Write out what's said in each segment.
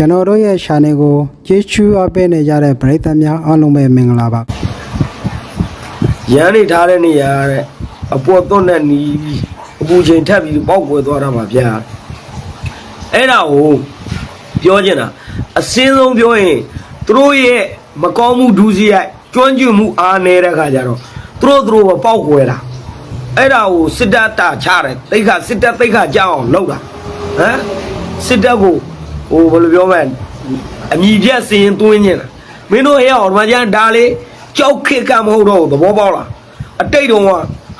ကျွန်တော်တို့ရဲ့ channel ကိုကြည့်ရှုအပ်ပေးနေကြတဲ့ပရိသတ်များအားလုံးပဲမင်္ဂလာပါရန်နေထားတဲ့နေရာတဲ့အပေါ်သွန်းတဲ့နီးပြီးအပူချိန်ထပ်ပြီးပေါက်ကွယ်သွားတာပါဗျာအဲ့ဒါကိုပြောချင်တာအစင်းဆုံးပြောရင်သူတို့ရဲ့မကောင်းမှုဒုစရိုက်ကျွမ်းကျင်မှုအားနေတဲ့ခါကျတော့သူတို့သူတို့ပဲပေါက်ကွယ်တာအဲ့ဒါကိုစစ်တပ်တာချတယ်တိတ်ခစစ်တပ်တိတ်ခကြောက်အောင်လုပ်တာဟမ်စစ်တပ်ကို ဟိုဘယ်လိုပြောမလဲအမြည်ပြတ်စင်ရင်သွင်းနေတာမင်းတို့ရဲ့ဟောဒီမှာကျန်ဒါလေးကြောက်ခစ်ကမဟုတ်တော့ဘူးသဘောပေါက်လားအတိတ်တုန်းက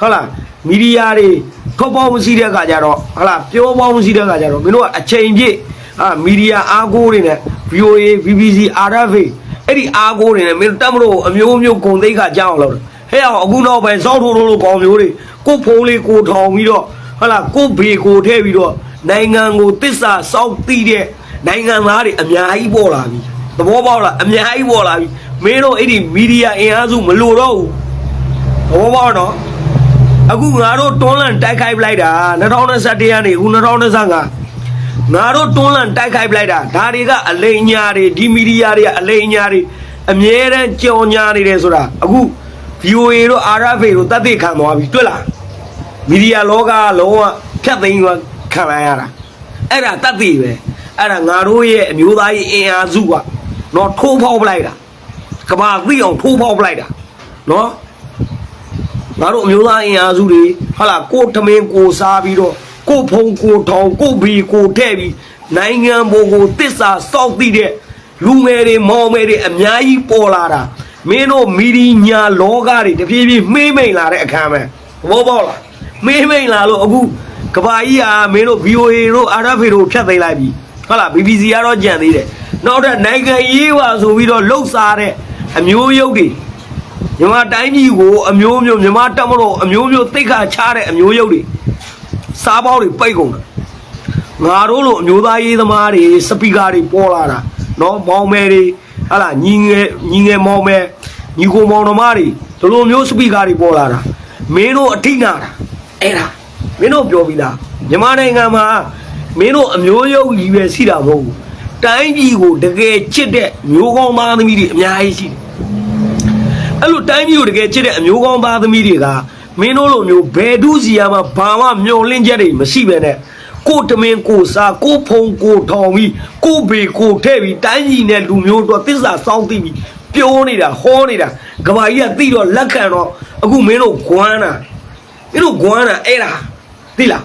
ဟုတ်လားမီဒီယာတွေထောက်ပေါင်းမရှိတဲ့ခါကျတော့ဟုတ်လားပြောပေါင်းမရှိတဲ့ခါကျတော့မင်းတို့ကအချိန်ပြည့်အာမီဒီယာအားကိုးတွေနဲ့ VOA BBC RFA အဲ့ဒီအားကိုးတွေနဲ့မင်းတို့တက်မလို့အမျိုးမျိုးဂုံသိက္ခာကြောက်အောင်လုပ်တယ်ဟဲ့အောင်အခုနောက်ပိုင်းစောက်ထိုးထိုးလို့ကောင်းမျိုးတွေကိုဖုံးလေးကိုထောင်ပြီးတော့ဟုတ်လားကိုဘေကိုထည့်ပြီးတော့နိုင်ငံကိုတစ္ဆာစောက်တီးတဲ့ နိုင်ငံသားတွေအများကြီးပေါ်လာပြီသဘောပေါက်လားအများကြီးပေါ်လာပြီမင်းတို့အဲ့ဒီမီဒီယာအင်အားစုမလိုတော့ဘူးသဘောပေါက်တော့အခုငါတို့တွန်းလန့်တိုက်ခိုက်ပလိုက်တာ2021ကနေအခု2025ငါတို့တွန်းလန့်တိုက်ခိုက်ပလိုက်တာဒါတွေကအလိမ်ညာတွေဒီမီဒီယာတွေကအလိမ်ညာတွေအမြဲတမ်းကြော်ညာနေတယ်ဆိုတာအခု VOA တို့ RFA တို့တတ်သိခံသွားပြီတွေ့လားမီဒီယာလောကကလုံးဝဖြတ်သိမ်းသွားခံလိုက်ရတာအဲ့ဒါတတ်သိပဲ အဲ့ဒါငါတို့ရဲ့အမျိုးသားရေးအင်အားစုကတော့ထိုးဖောက်ပလိုက်တာကဘာသိအောင်ထိုးဖောက်ပလိုက်တာနော်ငါတို့အမျိုးသားအင်အားစုတွေဟာလာကိုထမင်းကိုစားပြီးတော့ကိုဖုံကိုထောင်ကိုဘီကိုထဲ့ပြီးနိုင်ငံပေါ်ကိုတစ္ဆာစောက်သိတဲ့လူငယ်တွေမောင်မယ်တွေအများကြီးပေါ်လာတာမင်းတို့မီဒီညာလောကတွေတပြေးပြေးမေးမိန်လာတဲ့အခါမဲ့ဘောပေါက်လားမေးမိန်လာလို့အခုကဘာကြီးဟာမင်းတို့ VOA တို့ RFA တို့ဖြတ်သိမ်းလိုက်ပြီ ဟုတ်လား BBC ကတော့ကြံသေးတယ်နောက်တော့နိုင်ငံရေးပါဆိုပြီးတော့လှုပ်ရှားတဲ့အမျိုးရုပ်တွေမြန်မာတိုင်းပြည်ကိုအမျိုးမျိုးမြန်မာတက်မလို့အမျိုးမျိုးတိတ်ခါချတဲ့အမျိုးရုပ်တွေစားပေါက်တွေပိတ်ကုန်တာငါတို့လိုအမျိုးသားရေးသမားတွေစပီကာတွေပေါ်လာတာနော်မောင်မဲတွေဟာလာညီငယ်ညီငယ်မောင်မဲညီကိုမောင်နှမတွေဒီလိုမျိုးစပီကာတွေပေါ်လာတာမင်းတို့အထိနာတာအဲ့ဒါမင်းတို့ပြောပြီးလားမြန်မာနိုင်ငံမှာ မင်းတို့အမျိုးရုပ်ကြီးပဲရှိတာမဟုတ်ဘူးတိုင်းပြည်ကိုတကယ်ချစ်တဲ့မျိုးကောင်းသားသမီးတွေအများကြီးရှိတယ်အဲ့လိုတိုင်းမျိုးတကယ်ချစ်တဲ့အမျိုးကောင်းသားသမီးတွေကမင်းတို့လိုမျိုးဘယ်ဒုစီယာမှာဘာမှမျောလင့်ချက်တွေမရှိပဲနဲ့ကိုတမင်ကိုစားကိုဖုံကိုထောင်ပြီးကိုဘေကိုထဲ့ပြီးတိုင်းကြီးနဲ့လူမျိုးတို့သစ္စာစောင်းသိပြီးပြောနေတာဟောနေတာကဘာကြီးကသိတော့လက်ခံတော့အခုမင်းတို့ဂွမ်းတာမင်းတို့ဂွမ်းတာအဲ့ဒါသိလား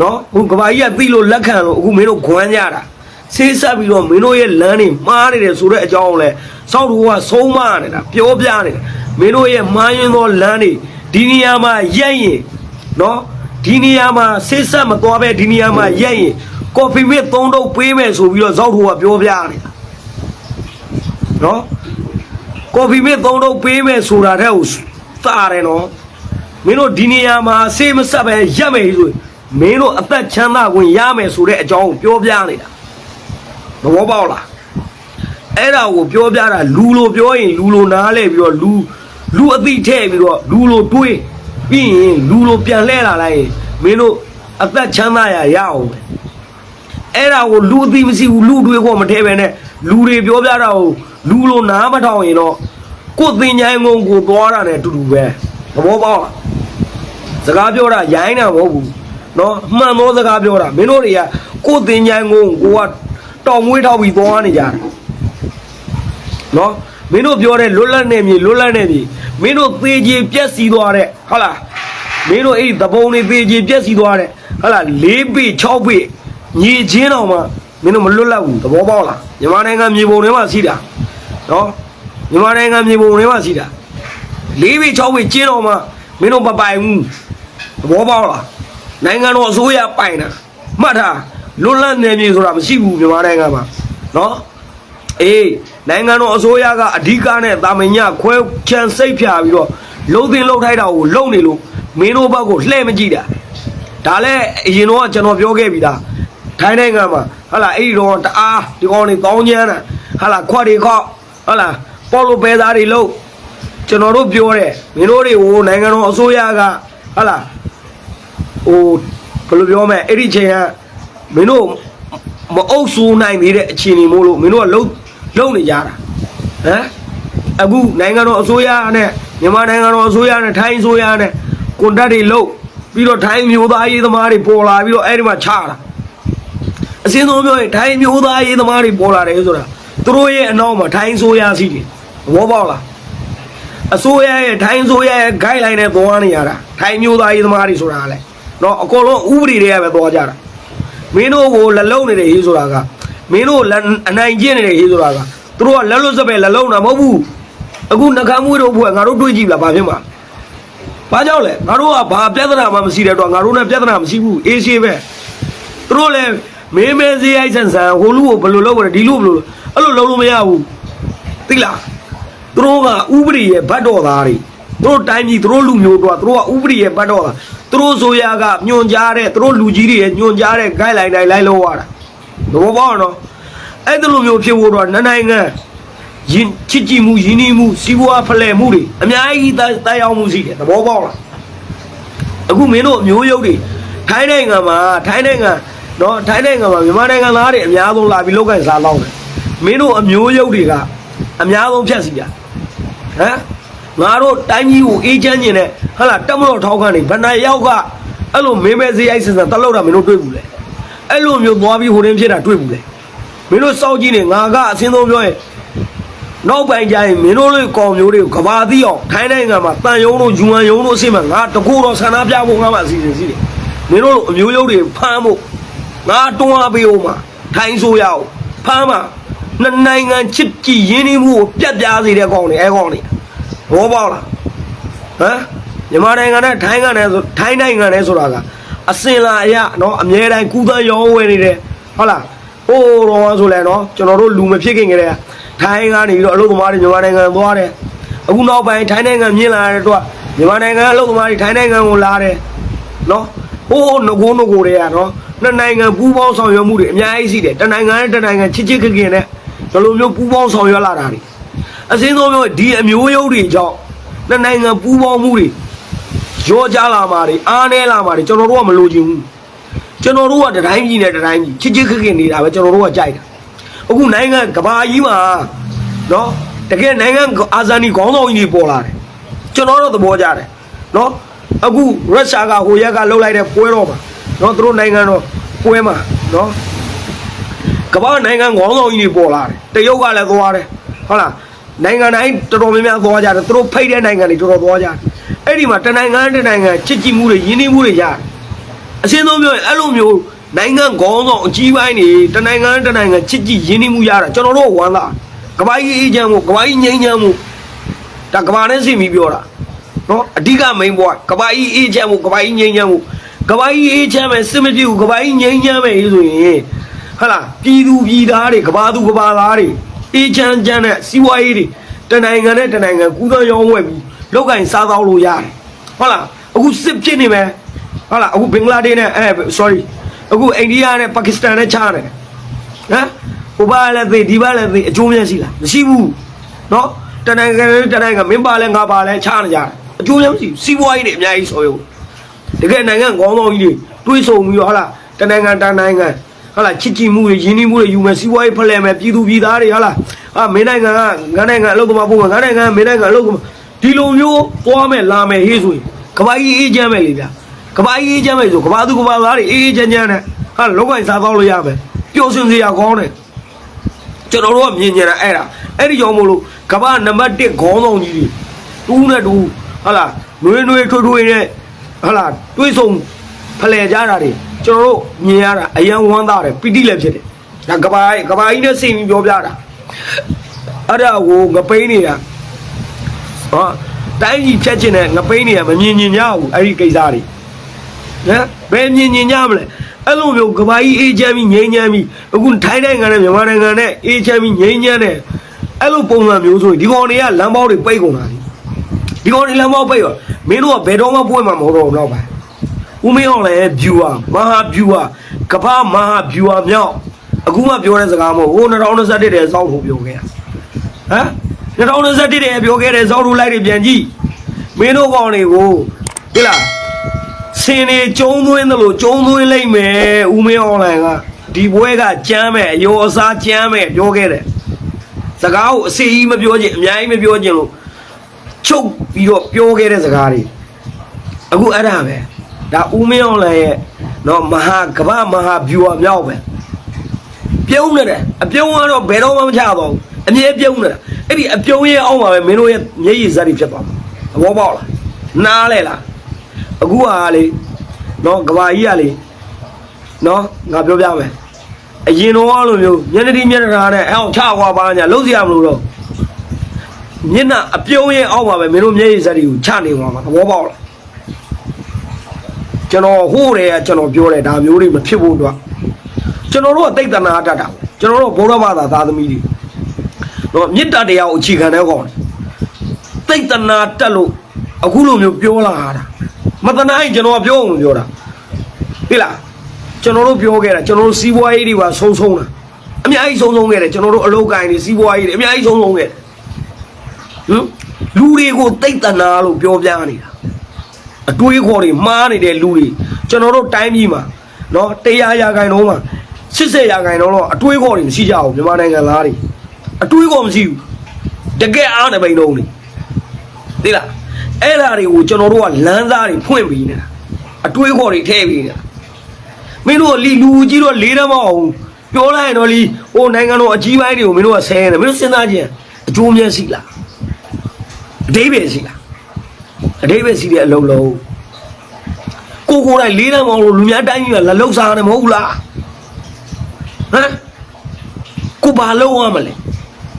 နော်ဟိုကဘာကြီးကသိလို့လက်ခံလို့အခုမင်းတို့ဂွမ်းကြတာဆေးဆက်ပြီးတော့မင်းတို့ရဲ့လမ်းတွေမှားနေတယ်ဆိုတဲ့အကြောင်းကိုလဲစောက်တူကဆုံးမနေတာပြောပြနေတာမင်းတို့ရဲ့မှားယွင်းသောလမ်းတွေဒီနေရာမှာရက်ရင်နော်ဒီနေရာမှာဆေးဆက်မသွားပဲဒီနေရာမှာရက်ရင်ကော်ဖီမစ်သုံးတုပ်ပေးမယ်ဆိုပြီးတော့စောက်တူကပြောပြနေတာနော်ကော်ဖီမစ်သုံးတုပ်ပေးမယ်ဆိုတာတဲ့ကိုသာတယ်နော်မင်းတို့ဒီနေရာမှာစေးမဆက်ပဲရက်မယ်ဆိုရင် မင်းတို့အသက်ချမ်းသာခွင့်ရမယ်ဆိုတဲ့အကြောင်းကိုပြောပြနေတာသဘောပေါက်လားအဲ့ဒါကိုပြောပြတာလူလိုပြောရင်လူလိုနားလဲပြီးတော့လူလူအသိထဲ့ပြီးတော့လူလိုတွေးပြီးရင်လူလိုပြန်လှဲလာလိုက်ရင်မင်းတို့အသက်ချမ်းသာရရအောင်ပဲအဲ့ဒါကိုလူအသိမရှိဘူးလူတွေးကိုမထဲပဲနဲ့လူတွေပြောပြတာကိုလူလိုနားမထောင်ရင်တော့ကိုယ်တင်ញိုင်းငုံကိုသွားတာနဲ့အတူတူပဲသဘောပေါက်လားစကားပြောတာရိုင်းတာမဟုတ်ဘူး နော်မှန်သောစကားပြောတာမင်းတို့တွေကကိုယ်တင်ညာကိုကိုကတောင်မွေးထောက်ပြီးသွားနေကြတာနော်မင်းတို့ပြောတဲ့လွတ်လပ်နေမြေလွတ်လပ်နေမြေမင်းတို့သေချေပြက်စီသွားတဲ့ဟုတ်လားမင်းတို့အဲ့ဒီသဘုံတွေသေချေပြက်စီသွားတဲ့ဟုတ်လား၄ပေ၆ပေညီချင်းတော်မှာမင်းတို့မလွတ်လပ်ဘူးသဘောပေါက်လားမြန်မာနိုင်ငံမြေပုံတွေမှာရှိတာနော်မြန်မာနိုင်ငံမြေပုံတွေမှာရှိတာ၄ပေ၆ပေကျင်းတော်မှာမင်းတို့မပိုင်ဘူးသဘောပေါက်လား နိုင်ငံတော်အစိုးရပိုင်တာမှတ်ထားလွတ်လပ်နေမြေဆိုတာမရှိဘူးမြန်မာနိုင်ငံမှာနော်အေးနိုင်ငံတော်အစိုးရကအဓိကနဲ့တာမညခွဲချန်စိတ်ဖြာပြီးတော့လုံသိန်းလုံထိုက်တာကိုလုံနေလို့မင်းတို့ဘက်ကိုလှည့်မကြည့်တာဒါလည်းအရင်တော့ကျွန်တော်ပြောခဲ့ပြီသားထိုင်းနိုင်ငံမှာဟာလာအဲ့ဒီတော့တအားဒီကောင်တွေကောင်းချမ်းတာဟာလာခွက်တွေခောက်ဟာလာပေါ်လိုပဲသားတွေလို့ကျွန်တော်တို့ပြောတယ်မင်းတို့တွေဟိုနိုင်ငံတော်အစိုးရကဟာလာ ဟိုဘယ်လိုပြောမလဲအဲ့ဒီချိန်ကမင်းတို့မအုပ်ဆိုးနိုင်သေးတဲ့အခြေအနေမို့လို့မင်းတို့ကလုံလုံနေကြတာဟမ်အခုနိုင်ငံတော်အစိုးရနဲ့မြန်မာနိုင်ငံတော်အစိုးရနဲ့ထိုင်းအစိုးရနဲ့ကွန်တက်တွေလုံပြီးတော့ထိုင်းမျိုးသားရေးသမားတွေပေါ်လာပြီးတော့အဲ့ဒီမှာချတာအစင်းဆုံးပြောရင်ထိုင်းမျိုးသားရေးသမားတွေပေါ်လာတယ်ဆိုတာသူတို့ရဲ့အနောက်မှာထိုင်းအစိုးရစီတယ်ဘောပေါက်လားအစိုးရရဲ့ထိုင်းအစိုးရရဲ့ guideline နဲ့သွားနေရတာထိုင်းမျိုးသားရေးသမားတွေဆိုတာကလည်း နော်အကုန်လုံးဥပဒေတွေကပဲသွားကြတာမင်းတို့ကိုလက်လုံးနေတဲ့ရေးဆိုတာကမင်းတို့အနိုင်ကျင့်နေတဲ့ရေးဆိုတာကသူတို့ကလက်လွတ်စပယ်လက်လုံးတာမဟုတ်ဘူးအခုနှကမွေးတို့ဘွယ်ငါတို့တွေးကြည့်လာဘာဖြစ်မှာဘာကြောင့်လဲငါတို့ကဘာပြဿနာမှမရှိတဲ့တော့ငါတို့နဲ့ပြဿနာမရှိဘူးအေးရှိပဲသူတို့လည်းမေးမဲစေးရိုက်ဆန်ဆန်ဟိုလူကိုဘယ်လိုလုပ်ရလဲဒီလူဘယ်လိုအဲ့လိုလုပ်လို့မရဘူးသိလားသူတို့ကဥပဒေရဲ့ဘတ်တော်သားတွေသူတို့တိုင်းပြည်သူတို့လူမျိုးတို့ကသူတို့ကဥပဒေရဲ့ဘတ်တော်သား သူတို့ဆိုရကညွန်ကြားတဲ့သူတို့လူကြီးတွေရဲ့ညွန်ကြားတဲ့ guideline တိုင်းလိုက်လို့ရတာသဘောပေါက်နော်အဲ့ဒီလိုမျိုးဖြစ်ဖို့တော့နှစ်နိုင်ငံယဉ်ချစ်ကြည်မှုယဉ်နီးမှုစီးပွားဖလှယ်မှုတွေအများကြီးတိုက်ရောက်မှုရှိတယ်သဘောပေါက်လားအခုမင်းတို့အမျိုးရုပ်တွေထိုင်းနိုင်ငံမှာထိုင်းနိုင်ငံနော်ထိုင်းနိုင်ငံမှာမြန်မာနိုင်ငံသားတွေအများဆုံးလာပြီးလောက်ကန်စားလောင်းတယ်မင်းတို့အမျိုးရုပ်တွေကအများဆုံးဖြတ်စီရဟမ် ငါတို့တိုင်းကြီးကိုအေးချမ်းကျင်တဲ့ဟာလာတက်မလို့ထောက်ခံနေဘဏ္ဍာရောက်ကအဲ့လိုမင်းမဲစေးအိုက်စင်စန်တက်လို့တာမင်းတို့တွေ့ဘူးလေအဲ့လိုမျိုးသွားပြီးဟိုတင်းဖြစ်တာတွေ့ဘူးလေမင်းတို့စောက်ကြည့်နေငါကအစင်းဆုံးပြောရင်နောက်ပိုင်းကျရင်မင်းတို့လေးကောင်မျိုးတွေကိုကဘာသီးအောင်ထိုင်းနိုင်ငံမှာတန်ယုံတို့ယူဟန်ယုံတို့အစ်မငါတကူတော့ဆန္ဒပြဖို့ငါမှအစီအစဉ်ရှိတယ်မင်းတို့လိုအမျိုးရုပ်တွေဖမ်းဖို့ငါတွန်းအားပေးအောင်မှာထိုင်းဆိုရအောင်ဖမ်းမှာနှစ်နိုင်ငံချစ်ကြည်ရင်းနှီးမှုကိုပြတ်ပြားစေတဲ့ကောင်တွေအဲကောင်တွေ ဘောပေါက်လားဟမ်မြန်မာနိုင်ငံနဲ့ထိုင်းကနဲ့ဆိုထိုင်းနိုင်ငံနဲ့ဆိုတာကအစင်လာအရနော်အမြဲတမ်းကူးသန်းရောင်းဝယ်နေတယ်ဟုတ်လားဟိုးတော့ဆိုလဲနော်ကျွန်တော်တို့လူမဖြစ်ခင်ကတည်းကထိုင်းကနေပြီးတော့အလုပ်သမားတွေမြန်မာနိုင်ငံသွားတယ်အခုနောက်ပိုင်းထိုင်းနိုင်ငံမြင်လာတဲ့တော့မြန်မာနိုင်ငံအလုပ်သမားတွေထိုင်းနိုင်ငံကိုလာတယ်နော်ဟိုးငကိုးငကိုးတွေကနော်နှစ်နိုင်ငံပူးပေါင်းဆောင်ရွက်မှုတွေအများကြီးရှိတယ်တနိုင်ငံနဲ့တနိုင်ငံချစ်ချစ်ခင်ခင်နဲ့ဒီလိုမျိုးပူးပေါင်းဆောင်ရွက်လာတာတွေ အစင်းဆုံးပြောဒီအမျိုးရုပ်တွေကြောင့်နှစ်နိုင်ငံပူးပေါင်းမှုတွေရောကြလာမှာတွေအားနေလာမှာတွေကျွန်တော်တို့ကမလိုချင်ဘူးကျွန်တော်တို့ကတတိုင်းပြည်နဲ့တတိုင်းပြည်ချစ်ချစ်ခက်ခက်နေတာပဲကျွန်တော်တို့ကကြိုက်တာအခုနိုင်ငံကဘာကြီးမှာနော်တကယ်နိုင်ငံအာဇာနည်ခေါင်းဆောင်ကြီးတွေပေါ်လာတယ်ကျွန်တော်တို့သဘောကျတယ်နော်အခုရုရှားကဟိုရက်ကလှုပ်လိုက်တဲ့ပွဲတော့မှာနော်သူတို့နိုင်ငံတော့ပွဲမှာနော်ကမ္ဘာနိုင်ငံခေါင်းဆောင်ကြီးတွေပေါ်လာတယ်တရုတ်ကလည်းသွားတယ်ဟုတ်လား နိုင်ငံတိုင်းတော်တော်များများသွားကြတယ်သူတို့ဖိတ်တဲ့နိုင်ငံတွေတော်တော်သွားကြတယ်အဲ့ဒီမှာတနိုင်ငံနဲ့တနိုင်ငံချစ်ကြည်မှုတွေယဉ်ကျေးမှုတွေရတယ်အရှင်းဆုံးပြောရင်အဲ့လိုမျိုးနိုင်ငံခေါင်းဆောင်အကြီးပိုင်းတွေတနိုင်ငံနဲ့တနိုင်ငံချစ်ကြည်ယဉ်ကျေးမှုရတာကျွန်တော်တို့ဝမ်းသာကမ္ဘာကြီးအေးချမ်းမှုကမ္ဘာကြီးငြိမ်းချမ်းမှုဒါကမ္ဘာနဲ့ဆင်ပြီးပြောတာနော်အဓိက main point ကမ္ဘာကြီးအေးချမ်းမှုကမ္ဘာကြီးငြိမ်းချမ်းမှုကမ္ဘာကြီးအေးချမ်းမယ်စစ်မဖြစ်ဘူးကမ္ဘာကြီးငြိမ်းချမ်းမယ်ဆိုရင်ဟာလားပြည်သူပြည်သားတွေကဘာသူကဘာသားတွေ အေးချမ်းချမ်းနဲ့စီးပွားရေးတွေတနိုင်ငံနဲ့တနိုင်ငံကူးသန်းရောင်းဝယ်ပြီးလောက်ကင်စားသောက်လို့ရတယ်ဟုတ်လားအခုစစ်ဖြစ်နေမယ်ဟုတ်လားအခုဘင်္ဂလားဒေ့ရှ်နဲ့အဲ sorry အခုအိန္ဒိယနဲ့ပါကစ္စတန်နဲ့ချားတယ်ဟမ်ဟိုဘာလဲသိဒီဘာလဲသိအကျိုးများရှိလားမရှိဘူးเนาะတနိုင်ငံနဲ့တနိုင်ငံမင်းပါလဲငါပါလဲချားနေကြတယ်အကျိုးများမရှိဘူးစီးပွားရေးတွေအများကြီးဆော်ရုံ တကယ်နိုင်ငံခေါင်းဆောင်ကြီးတွေတွေးဆုံပြီးတော့ဟာလာတနိုင်ငံတနိုင်ငံ ဟာလာချစ်ကြည်မှုတွေယဉ်ကျေးမှုတွေယူမယ်စီးပွားရေးဖလှယ်မယ်ပြည်သူပြည်သားတွေဟာလာဟာမင်းနိုင်ငံကငါနိုင်ငံအလုပ်သမားပုံကငါနိုင်ငံကမင်းနိုင်ငံအလုပ်သမားဒီလိုမျိုးသွားမယ်လာမယ်ဟေးဆိုရင်ကဘာကြီးအေးချမ်းမယ်လေဗျာကဘာကြီးအေးချမ်းမယ်ဆိုကဘာသူကဘာသားတွေအေးအေးချမ်းချမ်းနဲ့ဟာလောက်ကင်စားတော့လို့ရမယ်ပျော်ရွှင်စရာကောင်းတယ်ကျွန်တော်တို့ကမြင်ကြတာအဲ့ဒါအဲ့ဒီကြောင့်မို့လို့ကဘာနံပါတ်1ခေါင်းဆောင်ကြီးတွေတူးနဲ့တူးဟာလာနှွေးနှွေးထွေးထွေးနဲ့ဟလာတွေးဆုံ ဖလှယ်ကြတာတွေကျွန်တော်တို့မြင်ရတာအယံဝမ်းသာတယ်ပီတိလည်းဖြစ်တယ်ဒါကဘာကဘာကြီးနဲ့စိတ်ပြီးပြောပြတာအဲ့ဒါကိုငပိန်းနေတာဟာတိုင်းကြီးဖြတ်ချင်တဲ့ငပိန်းနေတာမမြင်ညင်ကြဘူးအဲ့ဒီကိစ္စတွေဟမ်ဘယ်မြင်ညင်ကြမလဲအဲ့လိုမျိုးကဘာကြီးအေးချမ်းပြီးငြိမ်းချမ်းပြီးအခုထိုင်းနိုင်ငံနဲ့မြန်မာနိုင်ငံနဲ့အေးချမ်းပြီးငြိမ်းချမ်းတဲ့အဲ့လိုပုံစံမျိုးဆိုရင်ဒီကောင်တွေကလမ်းပေါက်တွေပိတ်ကုန်တာလေဒီကောင်ဒီလမ်းမောက်ပိတ်ရောမင်းတို့ကဘယ်တော့မှပွင့်မှာမဟုတ်တော့ဘူးတော့ပါ ဦးမင်းအောင်လည်း viewer မဟာ viewer ကပ္ပမဟာ viewer မြောက်အခုမှပြောတဲ့စကားမဟုတ်ဟို2021တဲ့စောက်ဖို့ပြောခဲ့ရဟမ်2021တဲ့ပြောခဲ့တဲ့စောက်လို့လိုက်တွေပြန်ကြည့်မင်းတို့ကောင်တွေကိုဟဲ့လားစင်နေကျုံသွင်းတယ်လို့ကျုံသွင်းလိုက်မယ်ဦးမင်းအောင်လည်းကဒီဘွဲကကြမ်းမဲ့အယောအစားကြမ်းမဲ့ပြောခဲ့တယ်စကားကိုအစီကြီးမပြောချင်အများကြီးမပြောချင်လို့ချုပ်ပြီးတော့ပြောခဲ့တဲ့စကားတွေအခုအဲ့ဒါပဲ ဒါဦးမင်းအောင်လည်းရဲ့နော်မဟာကမ္ဘာမဟာဗျူဟာမြောက်ပဲပြုံးနေတယ်အပြုံးကတော့ဘယ်တော့မှမချတော့ဘူးအမြဲပြုံးနေတာအဲ့ဒီအပြုံးရဲ့အောက်မှာပဲမင်းတို့ရဲ့မျက်ရည်စက်တွေဖြစ်သွားမှာသဘောပေါက်လားနားလဲလားအခုဟာလေနော်ကဘာကြီးကလေနော်ငါပြောပြမယ်အရင်တော့လိုမျိုးမျက်နှာတိမျက်နှာထားနဲ့အဲ့အောင်ချခွာပါညာလုံးစရာမလိုတော့မျက်နှာအပြုံးရဲ့အောက်မှာပဲမင်းတို့မျက်ရည်စက်တွေကိုချနေသွားမှာသဘောပေါက်လား ကျွန်တော်ဟိုးတယ်ကကျွန်တော်ပြောတယ်ဒါမျိုးတွေမဖြစ်ဖို့အတွက်ကျွန်တော်တို့ကတိတ်တနာတတ်တာကျွန်တော်တို့ဘုရားဘာသာသားသမီးတွေတော့မေတ္တာတရားကိုအခြေခံတဲ့ကောင်တိတ်တနာတက်လို့အခုလိုမျိုးပြောလာတာမတနာရင်ကျွန်တော်ကပြောအောင်ပြောတာဟိလားကျွန်တော်တို့ပြောခဲ့တာကျွန်တော်တို့စီးပွားရေးတွေပါဆုံးဆုံးတာအများကြီးဆုံးဆုံးခဲ့တယ်ကျွန်တော်တို့အလုပ်ကိုင်းတွေစီးပွားရေးတွေအများကြီးဆုံးဆုံးခဲ့တယ်ဟမ်လူတွေကိုတိတ်တနာလို့ပြောပြနေတာ အတွေးခေါ်တွေမှားနေတဲ့လူတွေကျွန်တော်တို့တိုင်းပြည်မှာနော်တရားရာခိုင်တော့မှာ80ရာခိုင်တော့တော့အတွေးခေါ်တွေမရှိကြဘူးမြန်မာနိုင်ငံသားတွေအတွေးခေါ်မရှိဘူးတကယ်အားနဲ့ပိန်တော့နေသိလားအဲ့ဓာတွေကိုကျွန်တော်တို့ကလမ်းသားတွေဖွင့်ပြီးနေတာအတွေးခေါ်တွေထည့်ပြီးနေတာမင်းတို့ကလီလူကြီးတော့လေးတမ်းမအောင်ပြောလိုက်ရင်တော့လီဟိုနိုင်ငံတော်အကြီးပိုင်းတွေကိုမင်းတို့ကဆဲနေမင်းတို့စဉ်းစားကြည့်အကျိုးမြတ်ရှိလားအတိပ္ပယ်ရှိလား အတိပ္ပယ်စီတဲ့အလုံးလုံးကိုကိုယ်တိုင်လေးတန်းမောင်လို့လူများတိုင်းကြီးကလာလောက်စားရတယ်မဟုတ်ဘူးလားဟမ်ကိုဘာလုံးရမလဲ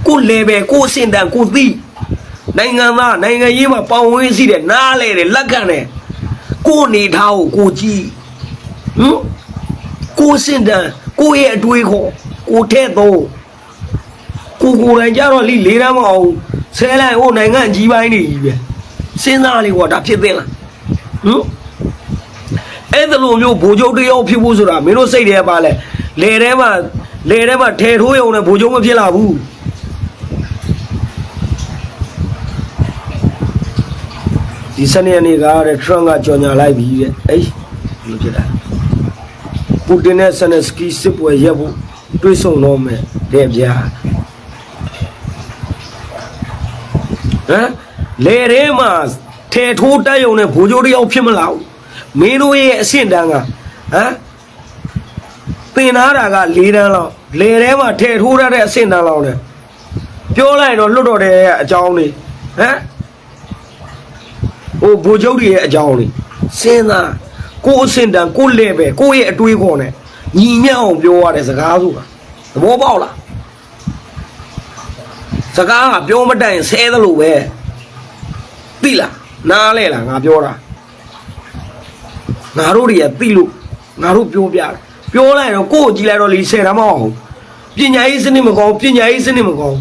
ကိုလေပဲကိုစင်တန်ကိုသိနိုင်ငံသားနိုင်ငံရေးမှာပေါင်ဝင်းစီတဲ့နားလေတဲ့လက်ခံတဲ့ကိုနေထားကိုကိုကြည့်ဟမ်ကိုစင်တန်ကိုရဲ့အတွေးခေါ်ကိုထဲ့တော့ကိုကိုယ်တိုင်ကြတော့လိလေးတန်းမအောင်ဆဲလိုက်ဟိုနိုင်ငံကြီးပိုင်းနေကြီးပဲ စဉ်းစားလေကွာဒါဖြစ်သင့်လားဟမ်အဲ့ဒါလိုမျိုးဘိုးချုပ်တယောက်ဖြစ်ဖို့ဆိုတာမင်းတို့စိတ်ထဲပါလဲလေထဲမှာလေထဲမှာထဲထိုးရုံနဲ့ဘိုးချုပ်မဖြစ်လာဘူးဒီစနေနေ့ကတဲ့ထရန့်ကကြော်ညာလိုက်ပြီတဲ့အေးဘယ်လိုဖြစ်တာပူတင်နဲ့ဆန်နစကီစစ်ပွဲရပ်ဖို့တွေးဆုံတော့မယ်တဲ့ဗျာဟမ် လေထဲမှာထဲထိုးတက်ယုံနဲ့ဘိုးကျိုးတယောက်ဖြစ်မလားဘူးမင်းတို့ရဲ့အဆင့်တန်းကဟမ်ပင်နာတာက၄တန်းလောက်လေထဲမှာထဲထိုးရတဲ့အဆင့်တန်းလောက်နဲ့ပြောလိုက်ရင်တော့လွတ်တော်တဲ့အကြောင်းလေးဟမ်ဟိုဘိုးကျုပ်တွေရဲ့အကြောင်းလေးစဉ်းစားကိုယ်အဆင့်တန်းကိုယ်လေပဲကိုယ့်ရဲ့အတွေးခေါ်နဲ့ညီညွတ်အောင်ပြောရတဲ့စကားဆိုတာသဘောပေါက်လားစကားကပြောမတတ်ရင်ဆဲသလိုပဲ သိလားနားလဲလားငါပြောတာငါတို့တွေကသိလို့ငါတို့ပြောပြတယ်ပြောလိုက်တော့ကိုယ့်ကိုကြည့်လိုက်တော့လီဆယ်တာမဟုတ်ဘူးပညာရေးစနစ်မကောင်းပညာရေးစနစ်မကောင်း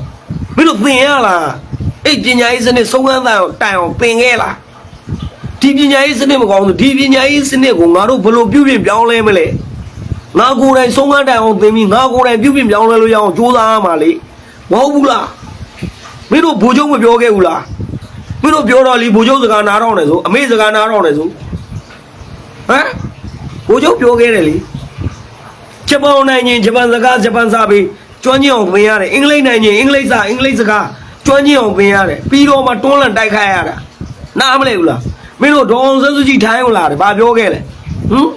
မင်းတို့သင်ရလားအဲ့ပညာရေးစနစ်ဆုံးခန်းတိုင်အောင်တိုင်အောင်သင်ခဲ့လားဒီပညာရေးစနစ်မကောင်းဆိုဒီပညာရေးစနစ်ကိုငါတို့ဘယ်လိုပြုပြင်ပြောင်းလဲမလဲငါကိုယ်တိုင်ဆုံးခန်းတိုင်အောင်သင်ပြီးငါကိုယ်တိုင်ပြုပြင်ပြောင်းလဲလို့ရအောင်ကြိုးစားရမှာလေမဟုတ်ဘူးလားမင်းတို့ဘိုးချုပ်မပြောခဲ့ဘူးလား မင်းတို့ပြောတော့လीဘိုးချုပ်စကားနားတော့နေဆိုအမေစကားနားတော့နေဆိုဟမ်ဘိုးချုပ်ပြောခဲ့တယ်လေဂျပန်နိုင်ရင်ဂျပန်စကားဂျပန်စာပေကျွမ်းကျင်အောင်သင်ရတယ်အင်္ဂလိပ်နိုင်ရင်အင်္ဂလိပ်စာအင်္ဂလိပ်စကားကျွမ်းကျင်အောင်သင်ရတယ်ပြီးတော့မှတွန်းလန့်တိုက်ခိုက်ရတာနားမလဲဘူးလားမင်းတို့ဒေါအောင်ဆန်းစုကြည်ထိုင်းအောင်လာတယ်ဘာပြောခဲ့လဲဟမ်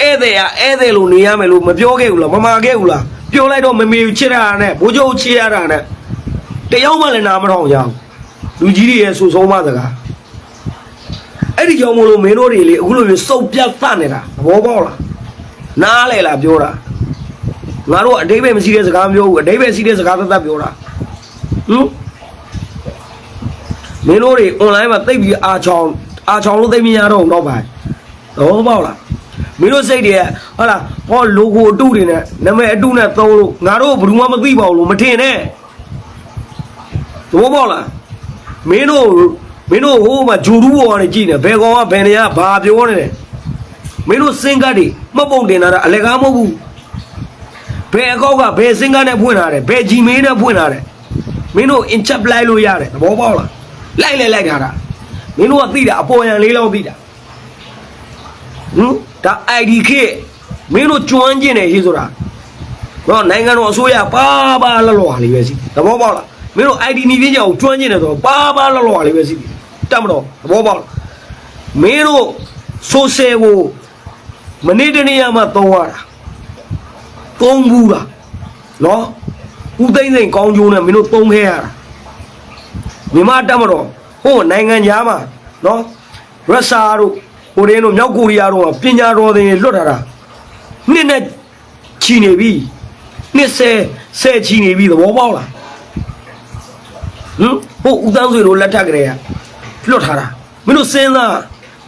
ဧည့်သည်ကဧည့်သည်လို့နေရမယ်လို့မပြောခဲ့ဘူးလားမမာခဲ့ဘူးလားပြောလိုက်တော့မမေချစ်ရတာနဲ့ဘိုးချုပ်ချစ်ရတာနဲ့တယောက်မှလည်းနားမထောင်ကြဘူး လူကြီးတွေရဲ့ဆူဆုံးမစကားအဲ့ဒီကြောင့်မလို့မင်းတို့တွေလေအခုလိုမျိုးစုပ်ပြတ်သနေတာသဘောပေါက်လားနားလေလားပြောတာငါတို့အတိတ်ပဲမရှိတဲ့စကားပြောဘူးအတိတ်ပဲရှိတဲ့စကားသက်သက်ပြောတာဟင်မင်းတို့တွေ online မှာသိပ်ပြီးအာချောင်အာချောင်လို့သိပ်မရတော့ဘူးတော့ပါသဘောပေါက်လားမင်းတို့စိတ်တွေကဟုတ်လားဟော logo အတုတွေနဲ့နာမည်အတုနဲ့သုံးလို့ငါတို့ဘယ်သူမှမသိပါဘူးလို့မထင်နဲ့သဘောပေါက်လား မင်းတို့မင်းတို့ဟိုမှာဂျူရူဘောကနေကြည့်နေဘယ်ကောင်ကဘယ်နေရဘာပြောနေလဲမင်းတို့စင်ကတ်တွေမှတ်ပုံတင်လာတာအလကားမဟုတ်ဘူးဘယ်အကောက်ကဘယ်စင်ကတ်နဲ့ဖွင့်လာတယ်ဘယ်ဂျီမေးနဲ့ဖွင့်လာတယ်မင်းတို့အင်ချက်လိုက်လို့ရတယ်သဘောပေါက်လားလိုက်လဲလိုက်ထားတာမင်းတို့ကသိတာအပေါ်ရန်လေးလောက်သိတာဟင်ဒါ ID ခေတ်မင်းတို့ကျွမ်းကျင်တယ်ဟေးဆိုတာနော်နိုင်ငံတော်အစိုးရပါပါလော်လော်ဟာလေးပဲစီသဘောပေါက်လား မင်းတို့ ID နီးပြင်းကြအောင်ကျွမ်းကျင်တယ်ဆိုတော့ပါပါလော်လော်ဟာလေးပဲစီတတ်မတော့သဘောပေါက်လားမင်းတို့ဆိုဆယ်ကိုမနေ့တနေ့မှသုံးရတာသုံးဘူးလားနော်ဦးသိမ့်သိမ့်ကောင်းကျိုးနဲ့မင်းတို့သုံးခဲ့ရတာမြန်မာတတ်မတော့ဟိုနိုင်ငံသားမှာနော်ရုရှားတို့ဟိုရင်းတို့မြောက်ကိုရီးယားတို့ကပညာတော်သင်လွတ်ထားတာနှစ်နဲ့ချီနေပြီနှစ်ဆယ်ဆယ်ချီနေပြီသဘောပေါက်လား ဟမ်ဟိုဦးတန်းဆွေတို့လက်ထက်ကလေးကလွတ်ထားတာမင်းတို့စဉ်းစား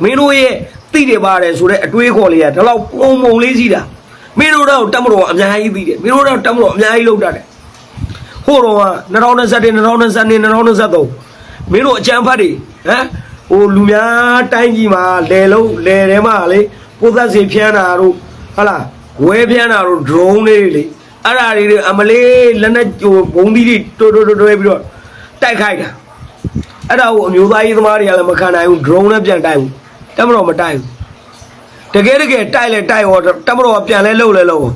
မင်းတို့ရဲ့သိတယ်ပါတယ်ဆိုတဲ့အတွေးခေါ်လေးကဒီလောက်ပုံပုံလေးစီတာမင်းတို့တော့တက်မတော်အများကြီးသိတယ်မင်းတို့တော့တက်မတော်အများကြီးလောက်တတ်တယ်ဟိုတော့က2021 2022 2023မင်းတို့အကြံဖတ်တွေဟမ်ဟိုလူများတိုင်းကြီးမှာလဲလုံးလဲထဲမှာလေပိုသက်စီဖြန်းတာတို့ဟုတ်လားဝဲဖြန်းတာတို့ drone လေးတွေလေအဲ့ဒါတွေအမလေးလက်နဲ့ဟိုဘုံသီးတွေတိုးတိုးတိုးတွဲပြီးတော့ တိုက်ခိုက်တာအဲ့ဒါကိုအမျိုးသားရေးသမားတွေကလည်းမခံနိုင်ဘူး drone နဲ့ပြန်တိုက်ဘူးတက်မတော်မတိုက်ဘူးတကယ်တကယ်တိုက်လဲတိုက်ရောတက်မတော်ကပြန်လဲလှုပ်လဲလှုပ်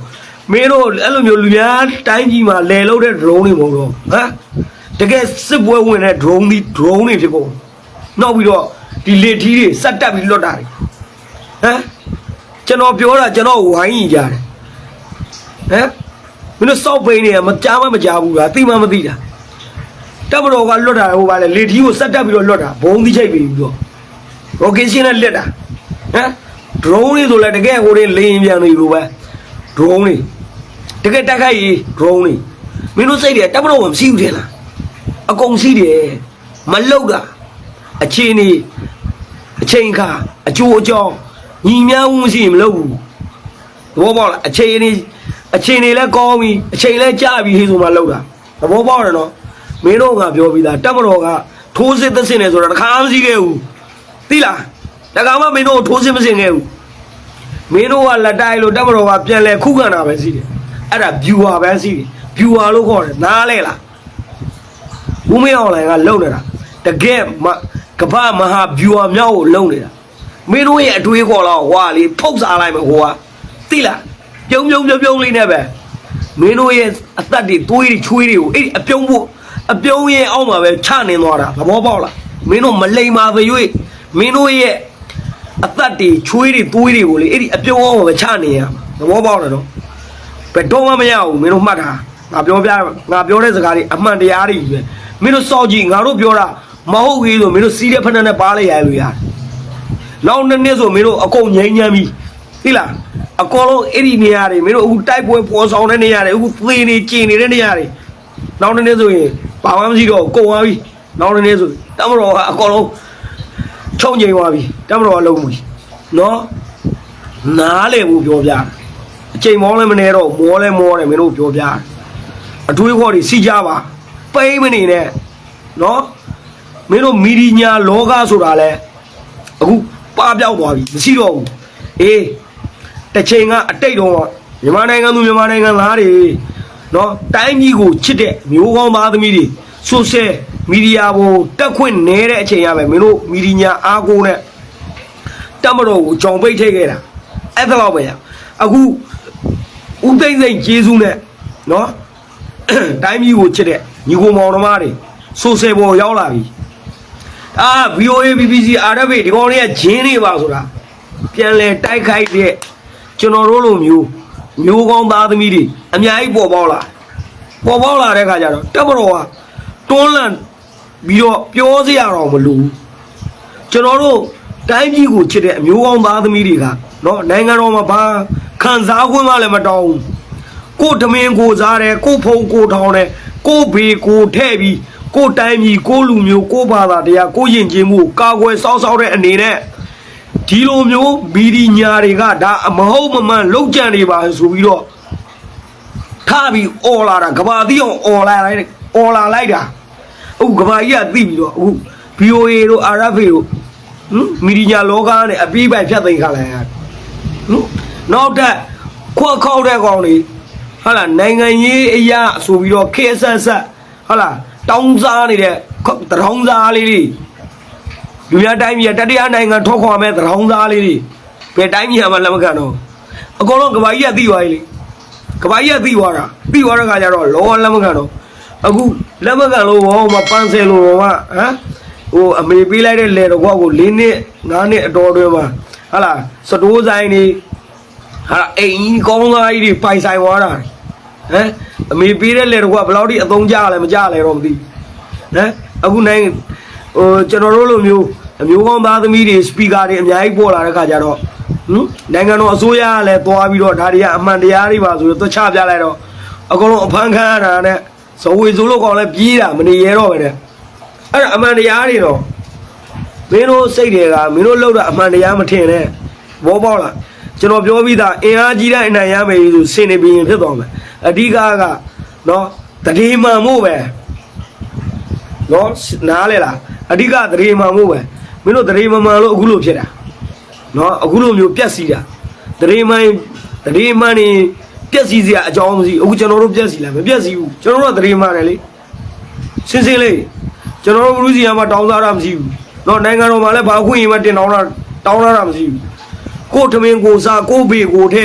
မင်းတို့အဲ့လိုမျိုးလူများတိုင်းကြီးမှာလဲလှုပ်တဲ့ drone တွေမဟုတ်တော့ဟမ်တကယ်စစ်ပွဲဝင်တဲ့ drone တွေ drone တွေဖြစ်ကုန်နောက်ပြီးတော့ဒီလေထီးတွေစက်တက်ပြီးလွတ်တာတွေဟမ်ကျွန်တော်ပြောတာကျွန်တော်ဝိုင်းရင်ကြတယ်ဟမ်မင်းတို့စောက်ပိန်းနေမကြားမမကြားဘူးလားသိမှမသိတာ တပ်မတော်ကလွတ်တာဟိုပါလေလေထီးကိုစက်တက်ပြီးတော့လွတ်တာဘုံသီးချိတ်ပြီးပြီးတော့ရော့ကင်ရှင်းနဲ့လက်တာဟမ် drone တွေဆိုလဲတကယ်ဟိုတွေလေရင်ပြန်နေလို့ပဲ drone တွေတကယ်တက်ခိုက်ရေး drone တွေမင်းတို့စိတ်တွေတပ်မတော်ကမစီးဘူးထင်လားအကုန်စီးတယ်မလောက်တာအချင်းနေအချိန်ခါအကျိုးအကြောင်းညီမြန်းမှုမရှိရင်မလုပ်ဘူးသဘောပေါက်လားအချိန်နေအချိန်နေလဲကောင်းပြီအချိန်လဲကြာပြီဟေးဆိုမှလောက်တာသဘောပေါက်တယ်နော် မင်းတို့ကပြောပြီးသားတပ်မတော်ကထိုးစစ်သက်စင်နေဆိုတာတခါမှမရှိခဲ့ဘူးသိလားတခါမှမင်းတို့ထိုးစစ်မစင်ခဲ့ဘူးမင်းတို့ကလက်တိုက်လို့တပ်မတော်ကပြန်လဲခုခံတာပဲရှိတယ်အဲ့ဒါ viewer ပဲရှိတယ် viewer လို့ခေါ်တယ်နားလဲလားဦးမင်းအောင်လိုင်ကလုံနေတာတကယ်မကမ္ဘာမဟာဗျူဟာမြောက်ကိုလုံနေတာမင်းတို့ရဲ့အတွေးခေါ်တော့ဟွာလေဖုတ်စားလိုက်မယ်ဟိုကသိလားပြုံးပြုံးပြုံးပြုံးလေးနဲ့ပဲမင်းတို့ရဲ့အသက်တွေသွေးတွေချွေးတွေကိုအဲ့ဒီအပြုံးဖို့ အပြုံးရဲ့အောက်မှာပဲချနေသွားတာသဘောပေါက်လားမင်းတို့မလိမ္မာသွေးမင်းတို့ရဲ့အသက်တွေချွေးတွေသွေးတွေကိုလေအဲ့ဒီအပြုံးအောက်မှာပဲချနေရမှာသဘောပေါက်လားနော်ဘယ်တော့မှမရဘူးမင်းတို့မှတ်တာငါပြောပြငါပြောတဲ့စကားတွေအမှန်တရားတွေကြီးပဲမင်းတို့စောက်ကြည့်ငါတို့ပြောတာမဟုတ်ဘူးဆိုမင်းတို့စီးတဲ့ဖက်နဲ့ပါလိုက်ရလို့ရတယ်နောက်နှစ်နှစ်ဆိုမင်းတို့အကုန်ငြိမ်းချမ်းပြီသိလားအကုန်လုံးအဲ့ဒီနေရာတွေမင်းတို့အခုတိုက်ပွဲပေါ်ဆောင်တဲ့နေရာတွေအခုသေနေကျင်နေတဲ့နေရာတွေနောက်နှစ်နှစ်ဆိုရင် ဘာမှမရှိတော့ဘူးကုန်သွားပြီနောက်နှစ်နှစ်ဆိုတမတော်ကအကုန်လုံးချုံငြိမ်သွားပြီတမတော်ကလုံးပြီနော်နားလေဘူးပြောပြတာအချိန်မောလည်းမနေတော့မောလည်းမောတယ်မင်းတို့ပြောပြတယ်အတွေးခေါ်တွေစီကြပါပိမ့်မနေနဲ့နော်မင်းတို့မီဒီညာလောကဆိုတာလဲအခုပပြောက်သွားပြီမရှိတော့ဘူးအေးတစ်ချိန်ကအတိတ်တော့မြန်မာနိုင်ငံသူမြန်မာနိုင်ငံသားတွေ နော်တိုင်းပြည်ကိုချစ်တဲ့မျိုးကောင်းသားသမီးတွေဆိုဆယ်မီဒီယာပေါ်တက်ခွင့်နေတဲ့အချိန်ရပဲမင်းတို့မီဒီညာအားကိုးနဲ့တက်မတော်ကိုကြောင်ပိတ်ထိတ်ခဲ့တာအဲ့ဒါတော့ပဲရအခုဦးသိမ့်စိန်ဂျေစုနဲ့နော်တိုင်းပြည်ကိုချစ်တဲ့ညီကိုမောင်နှမတွေဆိုဆယ်ပေါ်ရောက်လာပြီအာ VOA BBC RFA ဒီကောင်တွေကဂျင်းနေပါဆိုတာပြန်လဲတိုက်ခိုက်တဲ့ကျွန်တော်တို့လိုမျိုး မျိုးကောင်းသားသမီးတွေအများကြီးပေါ်ပေါက်လာပေါ်ပေါက်လာတဲ့ခါကျတော့တက်မတော်ကတွန်းလန့်ပြီးတော့ပြောစရာတော့မလိုဘူးကျွန်တော်တို့တိုင်းပြည်ကိုချစ်တဲ့အမျိုးကောင်းသားသမီးတွေကနော်နိုင်ငံတော်မှာဘာခံစားခွင့်မှလည်းမတောင်းဘူးကိုဓမင်းကိုစားတယ်ကိုဖုံကိုထောင်းတယ်ကိုဘေကိုထဲ့ပြီးကိုတိုင်းပြည်ကိုလူမျိုးကိုဘာသာတရားကိုယဉ်ကျေးမှုကာကွယ်စောင့်ရှောက်တဲ့အနေနဲ့ ဒီလိုမျိုးမီဒီညာတွေကဒါမဟုတ်မမှန်လောက်ကြံနေပါဆိုပြီးတော့ထပြီးအော်လာတာကဘာတိအောင်အော်လာလိုက်အော်လာလိုက်တာအခုကဘာကြီးကသိပြီးတော့အခု BOA တို့ RFA တို့ဟမ်မီဒီညာလောကနဲ့အပြေးပိုင်ဖြတ်သိမ်းခါလိုက်ရနော်နောက်တက်ခွက်ခေါက်တဲ့ကောင်တွေဟုတ်လားနိုင်ငံရေးအရာဆိုပြီးတော့ခေဆက်ဆက်ဟုတ်လားတောင်းစားနေတဲ့တရောင်းစားလေးတွေ လူများတိုင်းပြည်ကတတိယနိုင်ငံထွက်ခွာမဲ့တရောင်းစားလေးတွေဘယ်တိုင်းပြည်မှလက်မခံတော့အကုန်လုံးကဘာကြီးကသိသွားပြီလေကဘာကြီးကသိသွားတာသိသွားတဲ့ခါကျတော့လောလက်မကန်တော့အခုလက်မကန်လို့ဘောမပန်းဆယ်လို့ဘောကဟမ်ဟိုအမေပေးလိုက်တဲ့လေတော့ကောက်ကို၄နှစ်၅နှစ်အတော်တွင်းမှာဟာလာစတိုးဆိုင်နေဟာလာအိမ်ကြီးကောင်းသားကြီးတွေပိုင်ဆိုင်သွားတာဟမ်အမေပေးတဲ့လေတော့ကဘယ်လောက်ထိအသုံးကြလဲမကြလဲတော့မသိဘူးဟမ်အခုနိုင်ဟိုကျွန်တော်တို့လိုမျိုး အမျိုးကောင်းသားသမီးတွေစပီကာတွေအများကြီးပေါ်လာတဲ့ခါကျတော့ဟမ်နိုင်ငံတော်အစိုးရကလည်းသွားပြီးတော့ဒါတွေကအမှန်တရားတွေပါဆိုတော့သွတ်ချပြလိုက်တော့အကုန်လုံးအဖမ်းခံရတာနဲ့ဇဝေဆိုးလို့ကောင်လည်းပြေးတာမနေရတော့ပဲတဲ့အဲ့ဒါအမှန်တရားတွေတော့မင်းတို့စိတ်တွေကမင်းတို့လောက်တာအမှန်တရားမထင်နဲ့ဘောပေါက်လားကျွန်တော်ပြောပြီးသားအင်အားကြီးတဲ့အနိုင်ရမယ်ဆိုစင်နေပြီးရင်ဖြစ်သွားမယ်အဓိကကနော်တတိမှန်မှုပဲနော်နားလေလားအဓိကသတိမှန်မှုပဲ မင်းတို့သတိမမှန်လို့အခုလိုဖြစ်တာနော်အခုလိုမျိုးပြက်စီးတာသတိမှန်သတိမှန်နေပြက်စီးစရာအကြောင်းမရှိအခုကျွန်တော်တို့ပြက်စီးလာမပြက်စီးဘူးကျွန်တော်တို့ကသတိမှန်တယ်လေစင်စင်လေးကျွန်တော်တို့ဘလူးစီယာမှာတောင်းစားတာမရှိဘူးနော်နိုင်ငံတော်မှာလည်းဘာခွင့်ရင်မှတင်တောင်းတာတောင်းတာမရှိဘူးကို့ထမင်းကိုစားကို့ဘေကိုထဲ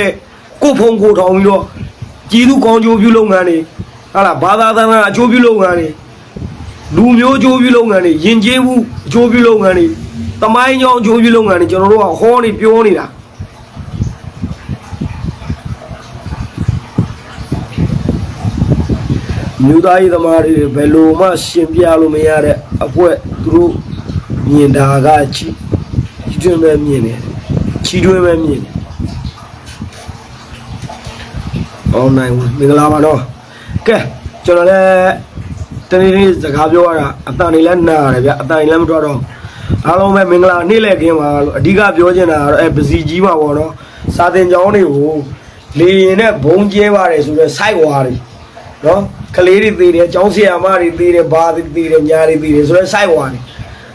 ကို့ဖုံကိုထောင်ပြီးတော့ကြီးသူကောင်းကျိုးပြုလုပ်ငန်းတွေဟာလားဘာသာသနာအကျိုးပြုလုပ်ငန်းတွေလူမျိုးအကျိုးပြုလုပ်ငန်းတွေယဉ်ကျေးမှုအကျိုးပြုလုပ်ငန်းတွေ တမိုင်းကြောင်းအကျိုးပြုလုပ်ငန်းတွေကျွန်တော်တို့ကဟောနေပြောနေတာမြို့သားရေးသမားတွေဘယ်လိုမှရှင်ပြလို့မရတဲ့အကွက်သူတို့မြင်တာကချီချီတွင်းပဲမြင်တယ်ချီတွင်းပဲမြင်တယ်အော်နိုင်ဘူးမင်္ဂလာပါတော့ကဲကျွန်တော်လည်းတနေ့နေ့စကားပြောရတာအတန်တွေလည်းနာရတယ်ဗျအတန်တွေလည်းမထွက်တော့ အားလုံးပဲမင်္ဂလာနေ့လည်ခင်းပါလို့အဓိကပြောချင်တာကတော့အဲပစီကြီးမှာပေါ့နော်စာတင်ကျောင်းတွေကိုလေရင်နဲ့ဘုံကျဲပါတယ်ဆိုတော့စိုက်ဝါတွေနော်ကလေးတွေသေးတယ်ကျောင်းဆရာမတွေသေးတယ်ဘာတွေသေးတယ်ညာတွေသေးတယ်ဆိုတော့စိုက်ဝါတွေ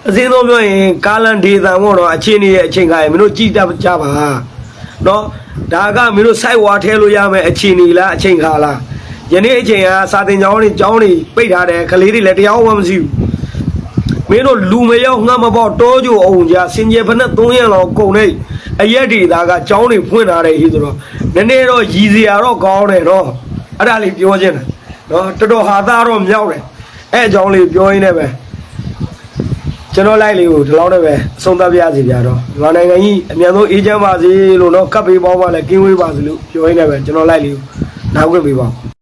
အစင်းဆုံးပြောရင်ကာလန်ဒေသမို့တော့အချင်းကြီးရဲ့အချိန်ခါရင်မင်းတို့ကြည်တတ်ကြပါနော်ဒါကမင်းတို့စိုက်ဝါထဲလို့ရမယ်အချိန်ကြီးလားအချိန်ခါလားယနေ့အချိန်ကစာတင်ကျောင်းတွေကျောင်းတွေပိတ်ထားတယ်ကလေးတွေလည်းတရားမှမရှိဘူး မင်းတို့လူမရောက်ငှမပေါ့တောကြိုအောင်ကြစင်ကြယ်ဖက်နဲ့3ရက်လောက်ကုန်နေအရက်တွေဒါကကျောင်းတွေဖွင့်ထားတယ်ဟီဆိုတော့နည်းနည်းတော့ရည်စရာတော့ကောင်းတယ်နော်အဲ့ဒါလေးပြောခြင်းတယ်နော်တော်တော်ဟာသားတော့မြောက်တယ်အဲ့အကြောင်းလေးပြောရင်းနဲ့ပဲကျွန်တော်လိုက်လေးကိုဒီလောက်နဲ့ပဲအဆုံးသတ်ပြရစီပြတော့ဒီနိုင်ငံကြီးအမြန်ဆုံးအေးချမ်းပါစေလို့နော်ကပ်ပေးပေါင်းပါလဲကင်းဝေးပါစေလို့ပြောရင်းနဲ့ပဲကျွန်တော်လိုက်လေးကိုနောက်ခွင့်ပေးပါဦး